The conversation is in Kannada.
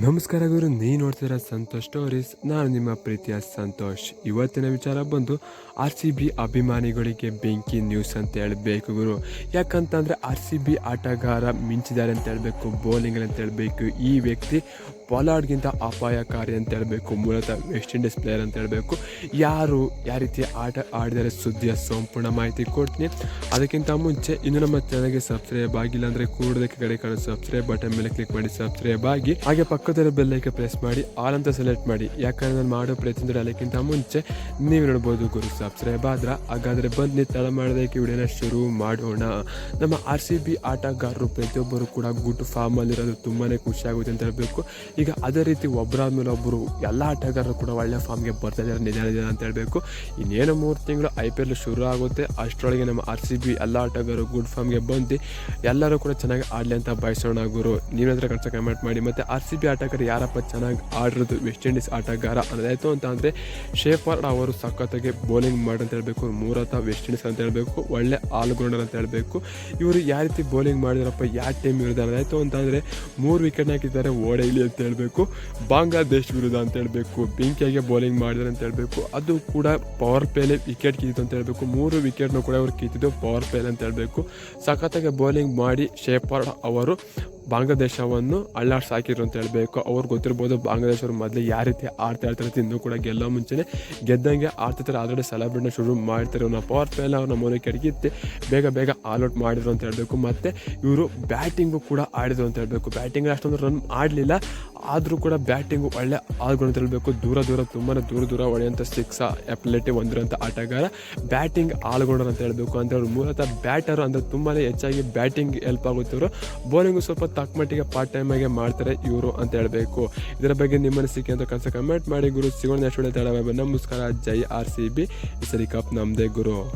ನಮಸ್ಕಾರ ಗುರು ನೀ ನೋಡ್ತಿರೋ ಸಂತೋಷ್ ಸ್ಟೋರೀಸ್ ನಾನು ನಿಮ್ಮ ಪ್ರೀತಿಯ ಸಂತೋಷ್. ಇವತ್ತಿನ ವಿಚಾರ ಬಂದು ಆರ್ ಸಿ ಬಿ ಅಭಿಮಾನಿಗಳಿಗೆ ಬೆಂಕಿ ನ್ಯೂಸ್ ಅಂತ ಹೇಳಬೇಕು ಗುರು. ಯಾಕಂತಂದರೆ ಆರ್ ಸಿ ಬಿ ಆಟಗಾರ ಮಿಂಚಿದ್ದಾರೆ ಅಂತ ಹೇಳಬೇಕು ಬೌಲಿಂಗ್ ಅಂತ ಹೇಳಬೇಕು, ಈ ವ್ಯಕ್ತಿ ಪೊಲಾಡ್ಗಿಂತ ಅಪಾಯಕಾರಿ ಅಂತ ಹೇಳಬೇಕು, ಮೂಲತಃ ವೆಸ್ಟ್ ಇಂಡೀಸ್ ಪ್ಲೇಯರ್ ಅಂತ ಹೇಳಬೇಕು. ಯಾರು, ಯಾವ ರೀತಿ ಆಟ ಆಡಿದರೆ ಸುದ್ದಿಯ ಸಂಪೂರ್ಣ ಮಾಹಿತಿ ಕೊಡ್ತೀನಿ. ಅದಕ್ಕಿಂತ ಮುಂಚೆ, ಇನ್ನು ನಮ್ಮ ಚಾನಲ್ಗೆ ಸಬ್ಸ್ಕ್ರೈಬ್ ಆಗಿಲ್ಲ ಅಂದರೆ ಕೂಡದಕ್ಕೆ ಕಡೆ ಕಾಣೋ ಸಬ್ಸ್ಕ್ರೈಬ್ ಬಟನ್ ಮೇಲೆ ಕ್ಲಿಕ್ ಮಾಡಿ ಸಬ್ಸ್ಕ್ರೈಬ್ ಆಗಿ. ಹಾಗೆ ಪಕ್ಕದಲ್ಲಿ ಬೆಲ್ಲೈಕೆ ಪ್ರೆಸ್ ಮಾಡಿ ಆಲ್ ಅಂತ ಸೆಲೆಕ್ಟ್ ಮಾಡಿ. ಯಾಕಂದ್ರೆ ನಾನು ಮಾಡೋ ಪ್ರಯತ್ನ ಅದಕ್ಕಿಂತ ಮುಂಚೆ ನೀವು ನೋಡ್ಬೋದು ಗುರು ಸಬ್ಸ್ಕ್ರೈಬ್ ಆದ್ರೆ, ಹಾಗಾದರೆ ಬನ್ನಿ ತಡ ಮಾಡೋದಕ್ಕೆ ವಿಡಿಯೋನ ಶುರು ಮಾಡೋಣ. ನಮ್ಮ ಆರ್ ಸಿ ಬಿ ಆಟಗಾರರು ಪ್ರತಿಯೊಬ್ಬರು ಕೂಡ ಗುಡ್ ಫಾರ್ಮಲ್ಲಿರೋದು ತುಂಬಾ ಖುಷಿ ಆಗುತ್ತೆ ಅಂತ ಹೇಳಬೇಕು. ಈಗ ಅದೇ ರೀತಿ ಒಬ್ಬರಾದ್ಮೇಲೆ ಒಬ್ಬರು ಎಲ್ಲ ಆಟಗಾರರು ಕೂಡ ಒಳ್ಳೆ ಫಾರ್ಮ್ಗೆ ಬರ್ತಾ ಇದ್ದಾರೆ ನಿಜ ನಿಜ ಅಂತ ಹೇಳಬೇಕು. ಇನ್ನೇನು ಮೂರು ತಿಂಗಳು ಐ ಪಿ ಎಲ್ ಶುರು ಆಗುತ್ತೆ, ಅಷ್ಟರೊಳಗೆ ನಮ್ಮ ಆರ್ ಸಿ ಬಿ ಎಲ್ಲ ಆಟಗಾರರು ಗುಡ್ ಫಾರ್ಮ್ಗೆ ಬಂದು ಎಲ್ಲರೂ ಕೂಡ ಚೆನ್ನಾಗಿ ಆಡಲಿ ಅಂತ ಬಯಸೋಣ ಗುರು. ನೀವೇನಾದ್ರೂ ಕನ್ಸ ಕಮೆಂಟ್ ಮಾಡಿ, ಮತ್ತು ಆರ್ ಸಿ ಆಟಗಾರ ಯಾರಪ್ಪ? ಚೆನ್ನಾಗಿ ಆಡಿರೋದು ವೆಸ್ಟ್ ಇಂಡೀಸ್ ಆಟಗಾರ ಅನ್ನೋದಾಯಿತು ಅಂತ ಅಂದರೆ ಶೇಫರ್ಡ್ ಅವರು ಸಖತ್ತಾಗಿ ಬೌಲಿಂಗ್ ಮಾಡಿ ಅಂತ ಹೇಳಬೇಕು, ಮೂರತ್ತ ವೆಸ್ಟ್ ಇಂಡೀಸ್ ಅಂತ ಹೇಳಬೇಕು, ಒಳ್ಳೆ ಆಲ್ರೌಂಡರ್ ಅಂತ ಹೇಳಬೇಕು. ಇವರು ಯಾವ ರೀತಿ ಬೌಲಿಂಗ್ ಮಾಡಿದಾರಪ್ಪ, ಯಾವ ಟೀಮ್ ವಿರುದ್ಧ ಅಂತ ಅಂದರೆ, ಮೂರು ವಿಕೆಟ್ ಹಾಕಿದ್ದಾರೆ, ಓಡೈಲಿ ಅಂತ ಹೇಳಬೇಕು ಬಾಂಗ್ಲಾದೇಶ್ ವಿರುದ್ಧ ಅಂತ ಹೇಳಬೇಕು ಬೆಂಕಿಯಾಗೆ ಬೌಲಿಂಗ್ ಮಾಡಿದ್ದಾರೆ ಅಂತ ಹೇಳಬೇಕು, ಅದು ಕೂಡ ಪವರ್ ಪ್ಲೇಲಿ ವಿಕೆಟ್ ಕೀತು ಅಂತ ಹೇಳಬೇಕು, ಮೂರು ವಿಕೆಟ್ನೂ ಕೂಡ ಅವ್ರು ಕಿತ್ತಿದ್ದು ಪವರ್ ಪ್ಲೇಲ್ ಅಂತ ಹೇಳಬೇಕು. ಸಖತ್ತಾಗಿ ಬೌಲಿಂಗ್ ಮಾಡಿ ಶೇಫರ್ಡ್ ಅವರು ಬಾಂಗ್ಲಾದೇಶವನ್ನು ಅಳ್ಳಾಡ್ಸಿ ಹಾಕಿದ್ರು ಅಂತ ಹೇಳಬೇಕು. ಅವ್ರು ಗೊತ್ತಿರ್ಬೋದು ಬಾಂಗ್ಲಾದೇಶವ್ರು ಮೊದಲೇ ಯಾವ ರೀತಿ ಆಡ್ತಾ ಇರ್ತಾರೆ ಇನ್ನೂ ಕೂಡ ಗೆಲ್ಲೋ ಮುಂಚೆನೇ ಗೆದ್ದಂಗೆ ಆಡ್ತಿರ್ತಾರೆ. ಆಲ್ರೆಡಿ ಸೆಲೆಬ್ರೇಟ್ನ ಶುರು ಮಾಡ್ತಾರೆ ಅವ್ರನ್ನ ಪವರ್ ಪ್ಲೇನ ಅವ್ರನ್ನ ಮೂಲ ಕೆಡಗಿತ್ತೆ ಬೇಗ ಬೇಗ ಆಲ್ ಔಟ್ ಮಾಡಿದ್ರು ಅಂತ ಹೇಳಬೇಕು. ಮತ್ತು ಇವರು ಬ್ಯಾಟಿಂಗು ಕೂಡ ಆಡಿದ್ರು ಅಂತ ಹೇಳಬೇಕು. ಬ್ಯಾಟಿಂಗ್ ಅಷ್ಟೊಂದು ರನ್ ಆಡಲಿಲ್ಲ. ಆದರೂ ಕೂಡ ಬ್ಯಾಟಿಂಗು ಒಳ್ಳೆ ಆಲ್ಗಳು ಅಂತ ಹೇಳಬೇಕು ದೂರ ದೂರ ತುಂಬಾ ದೂರ ದೂರ ಹೊಡೆಯುವಂಥ ಸಿಕ್ಸ್ ಎಪ್ಲೆಟಿ ಹೊಂದಿರುವಂಥ ಆಟಗಾರ. ಬ್ಯಾಟಿಂಗ್ ಆಲ್ಗೌಂಡರ್ ಅಂತ ಹೇಳಬೇಕು ಅಂತ ಅವರು ಮೂಲತಃ ಬ್ಯಾಟರು ಅಂದರೆ ತುಂಬಾ ಹೆಚ್ಚಾಗಿ ಬ್ಯಾಟಿಂಗ್ ಹೆಲ್ಪ್ ಆಗುತ್ತಿವರು ಬೌಲಿಂಗು ಸ್ವಲ್ಪ ತಕ್ಕಮಟ್ಟಿಗೆ ಪಾರ್ಟ್ ಟೈಮಾಗೆ ಮಾಡ್ತಾರೆ ಇವರು ಅಂತ ಹೇಳಬೇಕು. ಇದರ ಬಗ್ಗೆ ನಿಮ್ಮ ಅನಿಸಿಕೆ ಅಂತ ಕನಸ ಕಮೆಂಟ್ ಮಾಡಿ ಗುರು. ಸಿಗೋಣ ನಮಸ್ಕಾರ. ಜೈ ಆರ್ ಸಿ ಬಿ ಸರಿ ಕಪ್ ನಮ್ಮದೇ ಗುರು.